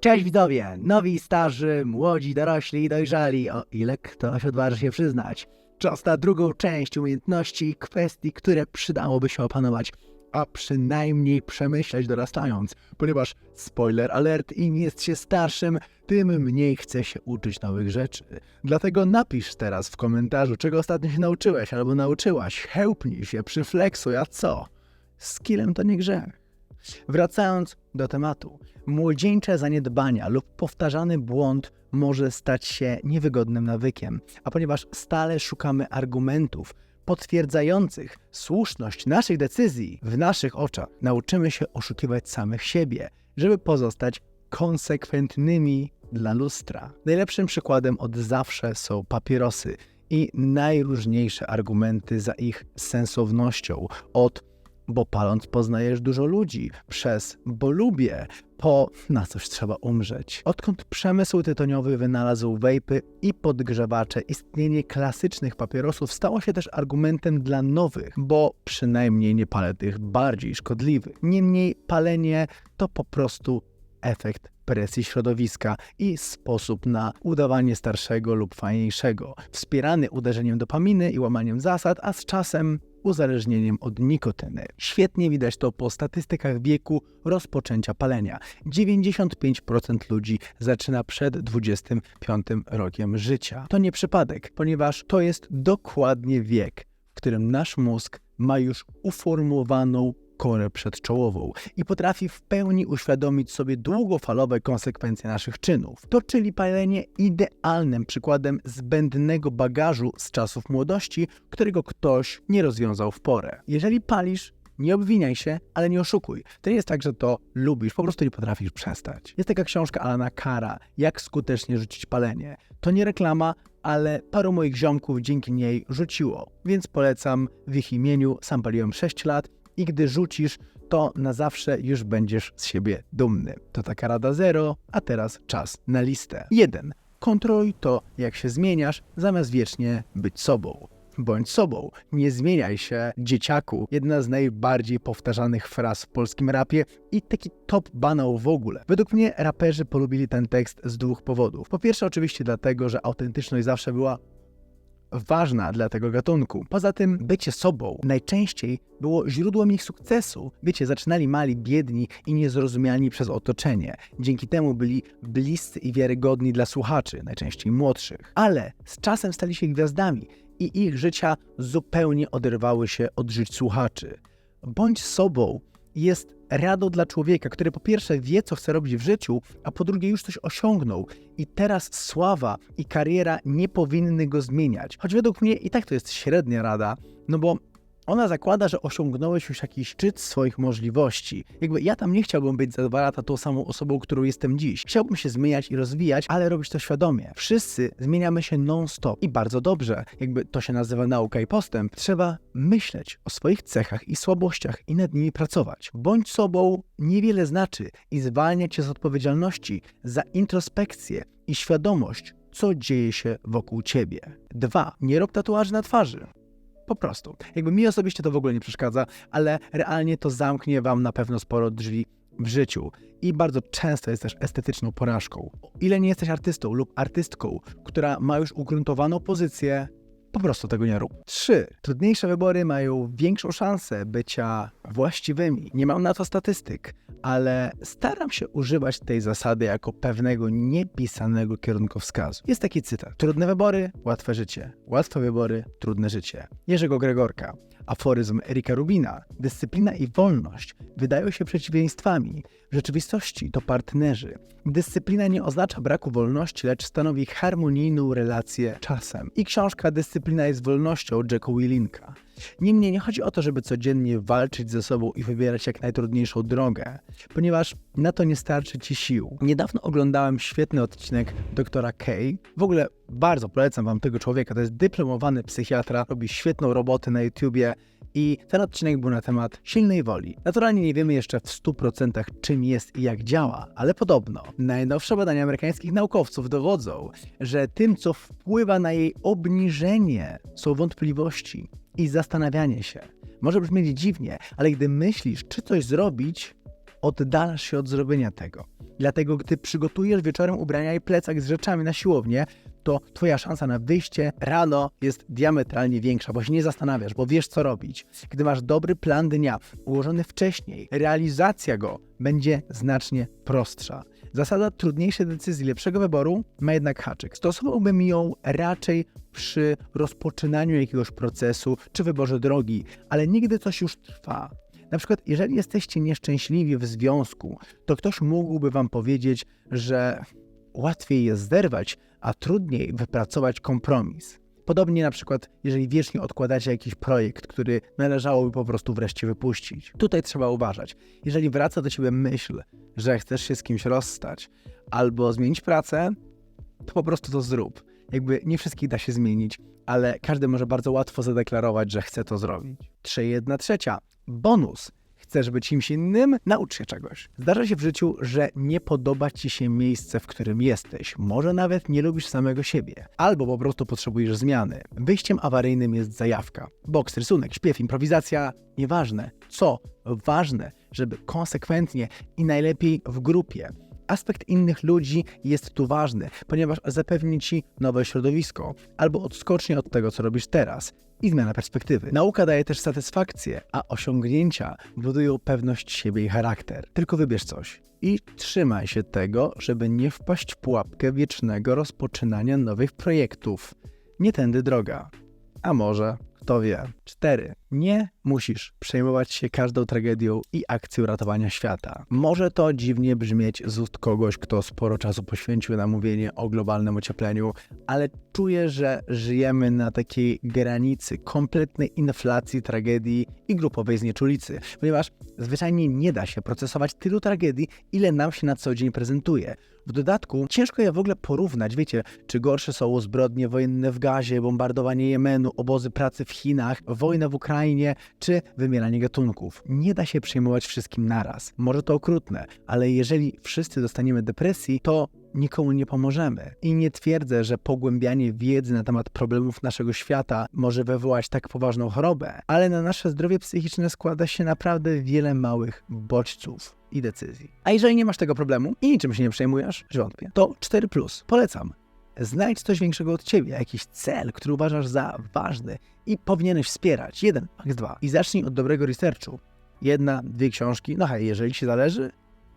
Cześć widzowie, nowi, starzy, młodzi, dorośli i dojrzali, o ile ktoś odważy się przyznać. Czas na drugą część umiejętności i kwestii, które przydałoby się opanować, a przynajmniej przemyśleć dorastając, ponieważ spoiler alert, im jest się starszym, tym mniej chce się uczyć nowych rzeczy. Dlatego napisz teraz w komentarzu, czego ostatnio się nauczyłeś albo nauczyłaś, chełpnij się, przyfleksuj, a co? Skillem to nie grzech. Wracając do tematu, młodzieńcze zaniedbania lub powtarzany błąd może stać się niewygodnym nawykiem, a ponieważ stale szukamy argumentów potwierdzających słuszność naszych decyzji w naszych oczach, nauczymy się oszukiwać samych siebie, żeby pozostać konsekwentnymi dla lustra. Najlepszym przykładem od zawsze są papierosy i najróżniejsze argumenty za ich sensownością, od bo paląc poznajesz dużo ludzi, przez bo lubię, po na coś trzeba umrzeć. Odkąd przemysł tytoniowy wynalazł wejpy i podgrzewacze, istnienie klasycznych papierosów stało się też argumentem dla nowych, bo przynajmniej nie palę tych bardziej szkodliwych. Niemniej palenie to po prostu efekt presji środowiska i sposób na udawanie starszego lub fajniejszego, wspierany uderzeniem dopaminy i łamaniem zasad, a z czasem uzależnieniem od nikotyny. Świetnie widać to po statystykach wieku rozpoczęcia palenia. 95% ludzi zaczyna przed 25 rokiem życia. To nie przypadek, ponieważ to jest dokładnie wiek, w którym nasz mózg ma już uformowaną korę przedczołową i potrafi w pełni uświadomić sobie długofalowe konsekwencje naszych czynów. To czyli palenie idealnym przykładem zbędnego bagażu z czasów młodości, którego ktoś nie rozwiązał w porę. Jeżeli palisz, nie obwiniaj się, ale nie oszukuj. To nie jest tak, że to lubisz, po prostu nie potrafisz przestać. Jest taka książka Alana Kara, Jak skutecznie rzucić palenie. To nie reklama, ale paru moich ziomków dzięki niej rzuciło, więc polecam w ich imieniu. Sam paliłem 6 lat i gdy rzucisz, to na zawsze już będziesz z siebie dumny. To taka rada zero, a teraz czas na listę. 1. Kontroluj to, jak się zmieniasz, zamiast wiecznie być sobą. Bądź sobą, nie zmieniaj się, dzieciaku. Jedna z najbardziej powtarzanych fraz w polskim rapie i taki top banał w ogóle. Według mnie raperzy polubili ten tekst z dwóch powodów. Po pierwsze, oczywiście dlatego, że autentyczność zawsze była ważna dla tego gatunku. Poza tym bycie sobą najczęściej było źródłem ich sukcesu. Wiecie, zaczynali mali, biedni i niezrozumiani przez otoczenie. Dzięki temu byli bliscy i wiarygodni dla słuchaczy, najczęściej młodszych. Ale z czasem stali się gwiazdami i ich życia zupełnie oderwały się od żyć słuchaczy. Bądź sobą jest radą dla człowieka, który po pierwsze wie, co chce robić w życiu, a po drugie już coś osiągnął i teraz sława i kariera nie powinny go zmieniać. Choć według mnie i tak to jest średnia rada, no bo ona zakłada, że osiągnąłeś już jakiś szczyt swoich możliwości. Jakby ja tam nie chciałbym być za dwa lata tą samą osobą, którą jestem dziś. Chciałbym się zmieniać i rozwijać, ale robić to świadomie. Wszyscy zmieniamy się non-stop i bardzo dobrze. Jakby to się nazywa nauka i postęp. Trzeba myśleć o swoich cechach i słabościach i nad nimi pracować. Bądź sobą niewiele znaczy i zwalnia cię z odpowiedzialności za introspekcję i świadomość, co dzieje się wokół ciebie. 2. Nie rób tatuaży na twarzy. Po prostu. Jakby mi osobiście to w ogóle nie przeszkadza, ale realnie to zamknie wam na pewno sporo drzwi w życiu. I bardzo często jest też estetyczną porażką. O ile nie jesteś artystą lub artystką, która ma już ugruntowaną pozycję, po prostu tego nie rób. 3. Trudniejsze wybory mają większą szansę bycia właściwymi. Nie mam na to statystyk, ale staram się używać tej zasady jako pewnego niepisanego kierunkowskazu. Jest taki cytat. Trudne wybory, łatwe życie. Łatwe wybory, trudne życie. Jerzego Gregorka. Aforyzm Erika Rubina. Dyscyplina i wolność wydają się przeciwieństwami. W rzeczywistości to partnerzy. Dyscyplina nie oznacza braku wolności, lecz stanowi harmonijną relację czasem. I książka Dyscyplina jest wolnością Jacka Willinka. Niemniej nie chodzi o to, żeby codziennie walczyć ze sobą i wybierać jak najtrudniejszą drogę, ponieważ na to nie starczy ci sił. Niedawno oglądałem świetny odcinek doktora Kay. W ogóle bardzo polecam wam tego człowieka. To jest dyplomowany psychiatra, robi świetną robotę na YouTubie. I ten odcinek był na temat silnej woli. Naturalnie nie wiemy jeszcze w 100% czym jest i jak działa, ale podobno najnowsze badania amerykańskich naukowców dowodzą, że tym, co wpływa na jej obniżenie, są wątpliwości i zastanawianie się. Może brzmieć dziwnie, ale gdy myślisz, czy coś zrobić, oddalasz się od zrobienia tego. Dlatego, gdy przygotujesz wieczorem ubrania i plecak z rzeczami na siłownię, to twoja szansa na wyjście rano jest diametralnie większa, bo się nie zastanawiasz, bo wiesz co robić. Gdy masz dobry plan dnia ułożony wcześniej, realizacja go będzie znacznie prostsza. Zasada trudniejszej decyzji, lepszego wyboru ma jednak haczyk. Stosowałbym ją raczej przy rozpoczynaniu jakiegoś procesu czy wyborze drogi, ale nigdy coś już trwa. Na przykład, jeżeli jesteście nieszczęśliwi w związku, to ktoś mógłby wam powiedzieć, że łatwiej jest zerwać, a trudniej wypracować kompromis. Podobnie na przykład, jeżeli wiecznie odkładacie jakiś projekt, który należałoby po prostu wreszcie wypuścić. Tutaj trzeba uważać. Jeżeli wraca do ciebie myśl, że chcesz się z kimś rozstać albo zmienić pracę, to po prostu to zrób. Jakby nie wszystkich da się zmienić, ale każdy może bardzo łatwo zadeklarować, że chce to zrobić. 3, 1 trzecia. Bonus. Chcesz być kimś innym? Naucz się czegoś. Zdarza się w życiu, że nie podoba ci się miejsce, w którym jesteś. Może nawet nie lubisz samego siebie. Albo po prostu potrzebujesz zmiany. Wyjściem awaryjnym jest zajawka. Boks, rysunek, śpiew, improwizacja. Nieważne. Co? Ważne, żeby konsekwentnie i najlepiej w grupie. Aspekt innych ludzi jest tu ważny, ponieważ zapewni ci nowe środowisko albo odskocznie od tego, co robisz teraz i zmiana perspektywy. Nauka daje też satysfakcję, a osiągnięcia budują pewność siebie i charakter. Tylko wybierz coś i trzymaj się tego, żeby nie wpaść w pułapkę wiecznego rozpoczynania nowych projektów. Nie tędy droga. A może, wie. 4. Nie musisz przejmować się każdą tragedią i akcją ratowania świata. Może to dziwnie brzmieć z ust kogoś, kto sporo czasu poświęcił na mówienie o globalnym ociepleniu, ale czuję, że żyjemy na takiej granicy kompletnej inflacji, tragedii i grupowej znieczulicy, ponieważ zwyczajnie nie da się procesować tylu tragedii, ile nam się na co dzień prezentuje. W dodatku ciężko je w ogóle porównać, wiecie, czy gorsze są zbrodnie wojenne w Gazie, bombardowanie Jemenu, obozy pracy w Chinach, wojna w Ukrainie czy wymieranie gatunków. Nie da się przejmować wszystkim naraz. Może to okrutne, ale jeżeli wszyscy dostaniemy depresji, to nikomu nie pomożemy. I nie twierdzę, że pogłębianie wiedzy na temat problemów naszego świata może wywołać tak poważną chorobę, ale na nasze zdrowie psychiczne składa się naprawdę wiele małych bodźców i decyzji. A jeżeli nie masz tego problemu i niczym się nie przejmujesz, wątpię, to 4. Polecam. Znajdź coś większego od ciebie, jakiś cel, który uważasz za ważny i powinieneś wspierać. Jeden, max dwa. I zacznij od dobrego researchu. Jedna, dwie książki. No hej, jeżeli ci zależy,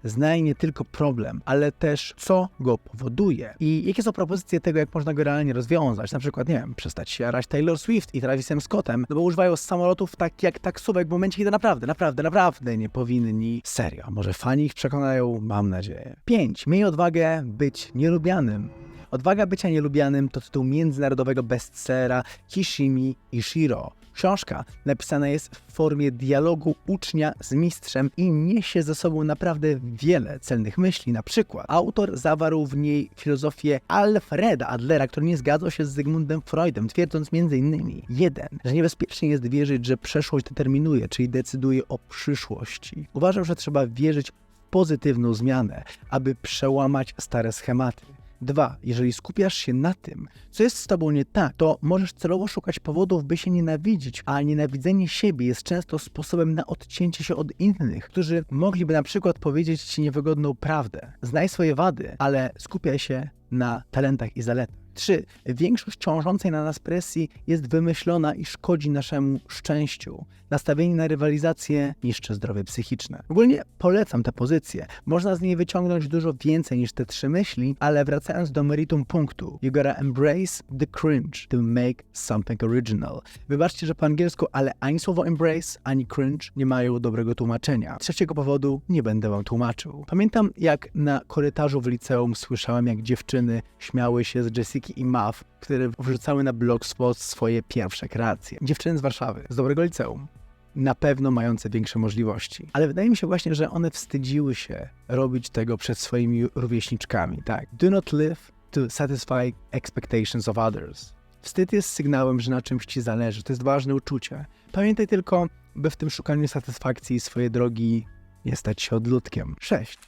znaj nie tylko problem, ale też co go powoduje i jakie są propozycje tego, jak można go realnie rozwiązać. Na przykład, nie wiem, przestać się jarać Taylor Swift i Travisem Scottem, no bo używają samolotów tak jak taksówek w momencie, kiedy naprawdę, naprawdę, naprawdę nie powinni. Serio, może fani ich przekonają? Mam nadzieję. 5. Miej odwagę być nielubianym. Odwaga bycia nielubianym to tytuł międzynarodowego bestsellera Kishimi Ishiro. Książka napisana jest w formie dialogu ucznia z mistrzem i niesie ze sobą naprawdę wiele celnych myśli. Na przykład autor zawarł w niej filozofię Alfreda Adlera, który nie zgadzał się z Zygmuntem Freudem, twierdząc m.in. jeden, że niebezpiecznie jest wierzyć, że przeszłość determinuje, czyli decyduje o przyszłości. Uważam, że trzeba wierzyć pozytywną zmianę, aby przełamać stare schematy. Dwa, jeżeli skupiasz się na tym, co jest z tobą nie tak, to możesz celowo szukać powodów, by się nienawidzić, a nienawidzenie siebie jest często sposobem na odcięcie się od innych, którzy mogliby na przykład powiedzieć ci niewygodną prawdę. Znaj swoje wady, ale skupiaj się na talentach i zaletach. 3. Większość ciążącej na nas presji jest wymyślona i szkodzi naszemu szczęściu. Nastawienie na rywalizację niszczy zdrowie psychiczne. Ogólnie polecam tę pozycję. Można z niej wyciągnąć dużo więcej niż te trzy myśli, ale wracając do meritum punktu. You gotta embrace the cringe to make something original. Wybaczcie, że po angielsku, ale ani słowo embrace, ani cringe nie mają dobrego tłumaczenia. Z trzeciego powodu nie będę wam tłumaczył. Pamiętam, jak na korytarzu w liceum słyszałem, jak dziewczyny śmiały się z Jessica i Mav, które wrzucały na blogspot swoje pierwsze kreacje. Dziewczyny z Warszawy, z dobrego liceum. Na pewno mające większe możliwości. Ale wydaje mi się właśnie, że one wstydziły się robić tego przed swoimi rówieśniczkami. Tak. Do not live to satisfy expectations of others. Wstyd jest sygnałem, że na czymś ci zależy. To jest ważne uczucie. Pamiętaj tylko, by w tym szukaniu satysfakcji swojej drogi nie stać się odludkiem. 6.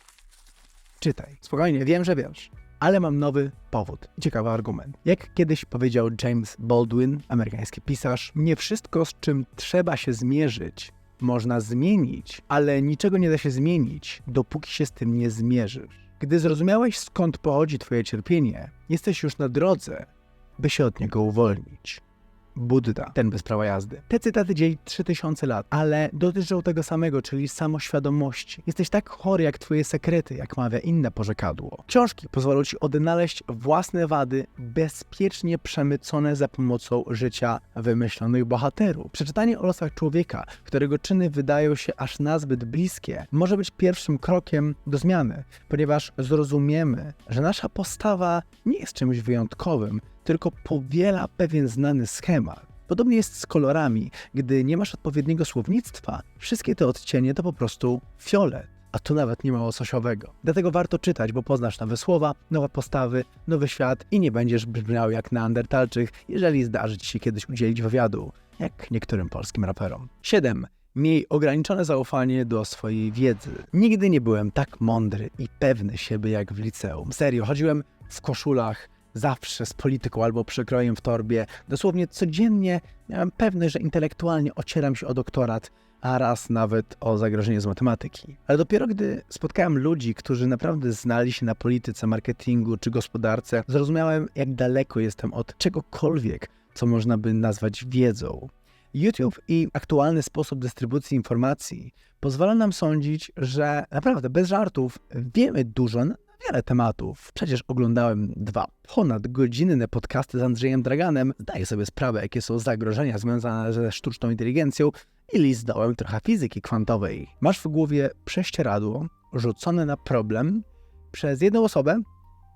Czytaj. Spokojnie, wiem, że wiesz ale mam nowy powód. Ciekawy argument. Jak kiedyś powiedział James Baldwin, amerykański pisarz, nie wszystko, z czym trzeba się zmierzyć, można zmienić, ale niczego nie da się zmienić, dopóki się z tym nie zmierzysz. Gdy zrozumiałeś skąd pochodzi twoje cierpienie, jesteś już na drodze, by się od niego uwolnić. Buddha, ten bez prawa jazdy. Te cytaty dzieli 3000 lat, ale dotyczą tego samego, czyli samoświadomości. Jesteś tak chory jak twoje sekrety, jak mawia inne porzekadło. Książki pozwolą ci odnaleźć własne wady, bezpiecznie przemycone za pomocą życia wymyślonych bohaterów. Przeczytanie o losach człowieka, którego czyny wydają się aż nazbyt bliskie, może być pierwszym krokiem do zmiany, ponieważ zrozumiemy, że nasza postawa nie jest czymś wyjątkowym, tylko powiela pewien znany schemat. Podobnie jest z kolorami. Gdy nie masz odpowiedniego słownictwa, wszystkie te odcienie to po prostu fiolet. A tu nawet nie ma łososiowego. Dlatego warto czytać, bo poznasz nowe słowa, nowe postawy, nowy świat i nie będziesz brzmiał jak neandertalczyk, jeżeli zdarzy ci się kiedyś udzielić wywiadu, jak niektórym polskim raperom. 7. Miej ograniczone zaufanie do swojej wiedzy. Nigdy nie byłem tak mądry i pewny siebie jak w liceum. Serio, chodziłem w koszulach, zawsze z polityką albo przekrojem w torbie. Dosłownie codziennie miałem pewność, że intelektualnie ocieram się o doktorat, a raz nawet o zagrożenie z matematyki. Ale dopiero gdy spotkałem ludzi, którzy naprawdę znali się na polityce, marketingu czy gospodarce, zrozumiałem, jak daleko jestem od czegokolwiek, co można by nazwać wiedzą. YouTube i aktualny sposób dystrybucji informacji pozwala nam sądzić, że naprawdę bez żartów wiemy dużo wiele tematów. Przecież oglądałem dwa ponad godzinne podcasty z Andrzejem Draganem, zdaję sobie sprawę, jakie są zagrożenia związane ze sztuczną inteligencją i lizdałem trochę fizyki kwantowej. Masz w głowie prześcieradło rzucone na problem przez jedną osobę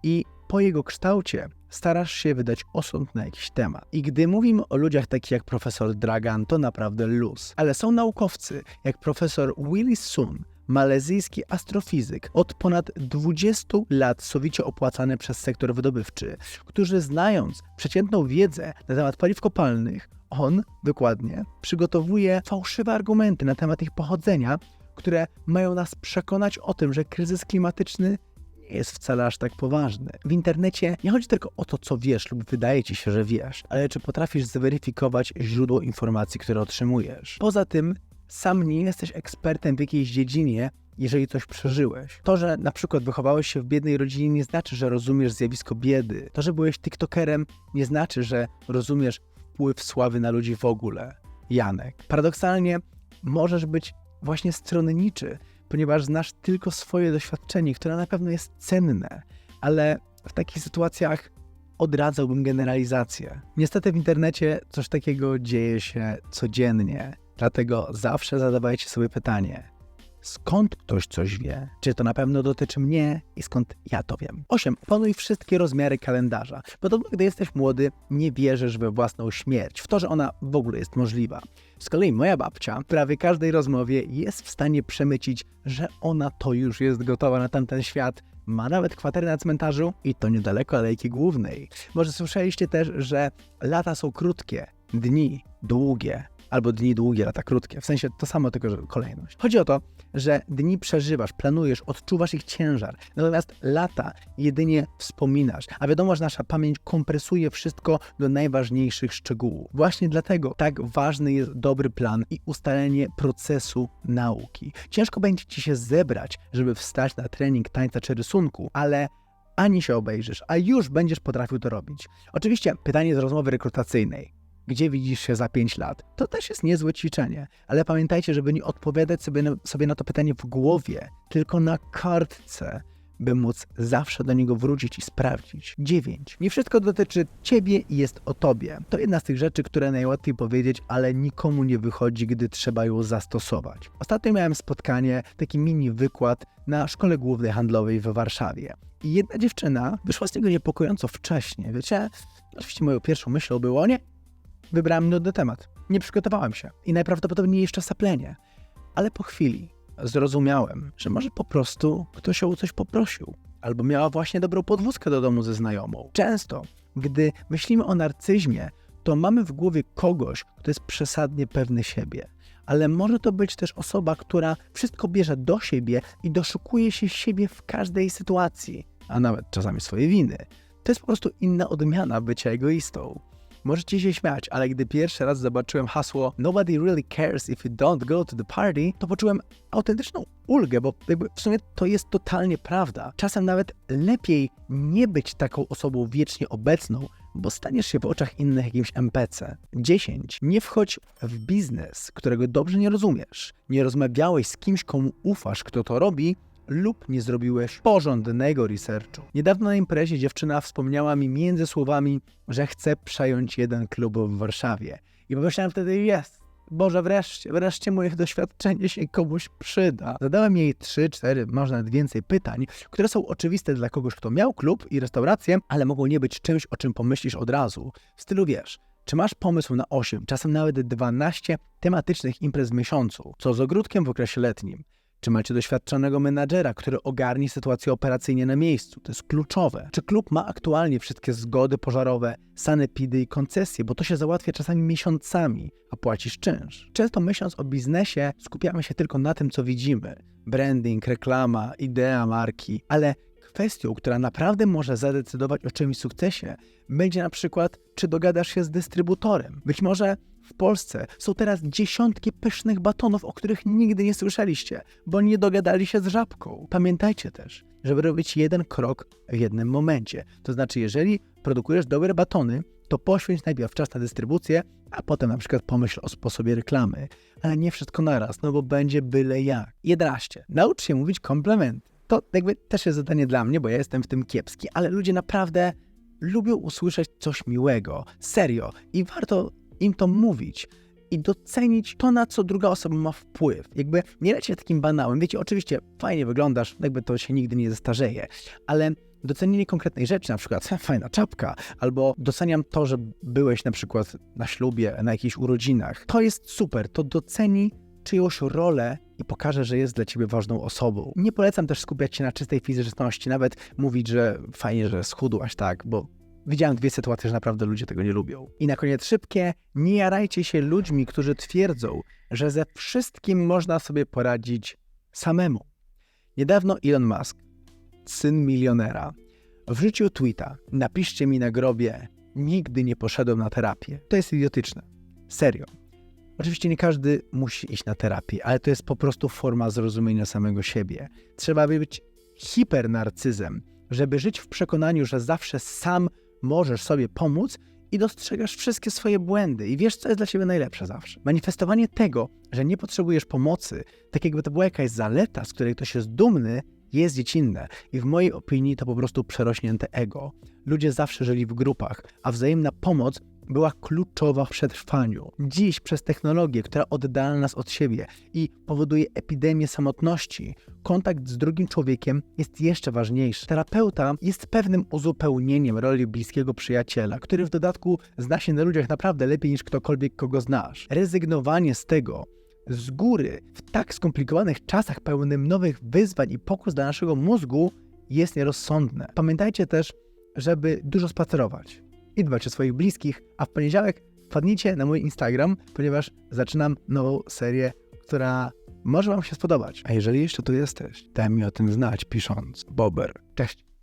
i po jego kształcie starasz się wydać osąd na jakiś temat. I gdy mówimy o ludziach takich jak profesor Dragan, to naprawdę luz. Ale są naukowcy, jak profesor Willis Sun, malezyjski astrofizyk, od ponad 20 lat sowicie opłacany przez sektor wydobywczy, którzy znając przeciętną wiedzę na temat paliw kopalnych, on dokładnie przygotowuje fałszywe argumenty na temat ich pochodzenia, które mają nas przekonać o tym, że kryzys klimatyczny nie jest wcale aż tak poważny. W internecie nie chodzi tylko o to, co wiesz lub wydaje ci się, że wiesz, ale czy potrafisz zweryfikować źródło informacji, które otrzymujesz. Poza tym, sam nie jesteś ekspertem w jakiejś dziedzinie, jeżeli coś przeżyłeś. To, że na przykład wychowałeś się w biednej rodzinie, nie znaczy, że rozumiesz zjawisko biedy. To, że byłeś TikTokerem, nie znaczy, że rozumiesz wpływ sławy na ludzi w ogóle. Janek. Paradoksalnie możesz być właśnie stronniczy, ponieważ znasz tylko swoje doświadczenie, które na pewno jest cenne, ale w takich sytuacjach odradzałbym generalizację. Niestety w internecie coś takiego dzieje się codziennie, dlatego zawsze zadawajcie sobie pytanie, skąd ktoś coś wie? Czy to na pewno dotyczy mnie i skąd ja to wiem? 8. Opanuj wszystkie rozmiary kalendarza. Podobno, gdy jesteś młody, nie wierzysz we własną śmierć, w to, że ona w ogóle jest możliwa. Z kolei moja babcia w prawie każdej rozmowie jest w stanie przemycić, że ona to już jest gotowa na tamten świat. Ma nawet kwaterę na cmentarzu i to niedaleko Alejki Głównej. Może słyszeliście też, że lata są krótkie, dni długie, albo dni długie, lata krótkie. W sensie to samo, tylko że kolejność. Chodzi o to, że dni przeżywasz, planujesz, odczuwasz ich ciężar, natomiast lata jedynie wspominasz. A wiadomo, że nasza pamięć kompresuje wszystko do najważniejszych szczegółów. Właśnie dlatego tak ważny jest dobry plan i ustalenie procesu nauki. Ciężko będzie ci się zebrać, żeby wstać na trening tańca czy rysunku, ale ani się obejrzysz, a już będziesz potrafił to robić. Oczywiście pytanie z rozmowy rekrutacyjnej gdzie widzisz się za 5 lat. To też jest niezłe ćwiczenie, ale pamiętajcie, żeby nie odpowiadać sobie na, sobie na to pytanie w głowie, tylko na kartce, by móc zawsze do niego wrócić i sprawdzić. 9. Nie wszystko dotyczy ciebie i jest o tobie. To jedna z tych rzeczy, które najłatwiej powiedzieć, ale nikomu nie wychodzi, gdy trzeba ją zastosować. Ostatnio miałem spotkanie, taki mini wykład na szkole głównej handlowej w Warszawie. I jedna dziewczyna wyszła z niego niepokojąco wcześnie. Wiecie, oczywiście moją pierwszą myślą było, nie, Wybrałem nudny temat. Nie przygotowałem się i najprawdopodobniej jeszcze saplenie. Ale po chwili zrozumiałem, że może po prostu ktoś o coś poprosił, albo miała właśnie dobrą podwózkę do domu ze znajomą. Często, gdy myślimy o narcyzmie, to mamy w głowie kogoś, kto jest przesadnie pewny siebie. Ale może to być też osoba, która wszystko bierze do siebie i doszukuje się siebie w każdej sytuacji, a nawet czasami swojej winy. To jest po prostu inna odmiana bycia egoistą. Możecie się śmiać, ale gdy pierwszy raz zobaczyłem hasło Nobody really cares if you don't go to the party, to poczułem autentyczną ulgę, bo jakby w sumie to jest totalnie prawda. Czasem nawet lepiej nie być taką osobą wiecznie obecną, bo staniesz się w oczach innych jakimś NPC. 10. Nie wchodź w biznes, którego dobrze nie rozumiesz. Nie rozmawiałeś z kimś, komu ufasz, kto to robi, lub nie zrobiłeś porządnego researchu. Niedawno na imprezie dziewczyna wspomniała mi między słowami, że chce przejąć jeden klub w Warszawie. I pomyślałem wtedy, jest, Boże, wreszcie, wreszcie moje doświadczenie się komuś przyda. Zadałem jej trzy, cztery, może nawet więcej pytań, które są oczywiste dla kogoś, kto miał klub i restaurację, ale mogą nie być czymś, o czym pomyślisz od razu. W stylu wiesz, czy masz pomysł na 8, czasem nawet 12 tematycznych imprez w miesiącu? Co z ogródkiem w okresie letnim? Czy macie doświadczonego menadżera, który ogarni sytuację operacyjnie na miejscu? To jest kluczowe. Czy klub ma aktualnie wszystkie zgody pożarowe, sanepidy i koncesje, bo to się załatwia czasami miesiącami, a płacisz czynsz. Często myśląc o biznesie, skupiamy się tylko na tym, co widzimy. Branding, reklama, idea marki, ale kwestią, która naprawdę może zadecydować o czymś sukcesie, będzie na przykład, czy dogadasz się z dystrybutorem. Być może w Polsce są teraz dziesiątki pysznych batonów, o których nigdy nie słyszeliście, bo nie dogadali się z żabką. Pamiętajcie też, żeby robić jeden krok w jednym momencie. To znaczy, jeżeli produkujesz dobre batony, to poświęć najpierw czas na dystrybucję, a potem na przykład pomyśl o sposobie reklamy. Ale nie wszystko naraz, no bo będzie byle jak. 11. Naucz się mówić komplementy. To jakby też jest zadanie dla mnie, bo ja jestem w tym kiepski, ale ludzie naprawdę lubią usłyszeć coś miłego, serio i warto im to mówić i docenić to, na co druga osoba ma wpływ. Jakby nie lecie takim banałem. Wiecie, oczywiście fajnie wyglądasz, jakby to się nigdy nie zestarzeje, ale docenienie konkretnej rzeczy, na przykład fajna czapka, albo doceniam to, że byłeś na przykład na ślubie, na jakichś urodzinach. To jest super, to doceni czyjąś rolę i pokaże, że jest dla ciebie ważną osobą. Nie polecam też skupiać się na czystej fizyczności, nawet mówić, że fajnie, że schudłaś tak, bo widziałem dwie sytuacje, że naprawdę ludzie tego nie lubią. I na koniec szybkie, nie jarajcie się ludźmi, którzy twierdzą, że ze wszystkim można sobie poradzić samemu. Niedawno Elon Musk, syn milionera, wrzucił tweeta, napiszcie mi na grobie, nigdy nie poszedłem na terapię. To jest idiotyczne. Serio. Oczywiście nie każdy musi iść na terapię, ale to jest po prostu forma zrozumienia samego siebie. Trzeba być hipernarcyzem, żeby żyć w przekonaniu, że zawsze sam możesz sobie pomóc i dostrzegasz wszystkie swoje błędy i wiesz, co jest dla ciebie najlepsze zawsze. Manifestowanie tego, że nie potrzebujesz pomocy, tak jakby to była jakaś zaleta, z której ktoś jest dumny, jest dziecinne i w mojej opinii to po prostu przerośnięte ego. Ludzie zawsze żyli w grupach, a wzajemna pomoc była kluczowa w przetrwaniu. Dziś przez technologię, która oddala nas od siebie i powoduje epidemię samotności, kontakt z drugim człowiekiem jest jeszcze ważniejszy. Terapeuta jest pewnym uzupełnieniem roli bliskiego przyjaciela, który w dodatku zna się na ludziach naprawdę lepiej niż ktokolwiek, kogo znasz. Rezygnowanie z tego z góry w tak skomplikowanych czasach pełnym nowych wyzwań i pokus dla naszego mózgu jest nierozsądne. Pamiętajcie też, żeby dużo spacerować i dbać o swoich bliskich, a w poniedziałek wpadnijcie na mój Instagram, ponieważ zaczynam nową serię, która może Wam się spodobać. A jeżeli jeszcze tu jesteś, daj mi o tym znać pisząc Bober. Cześć!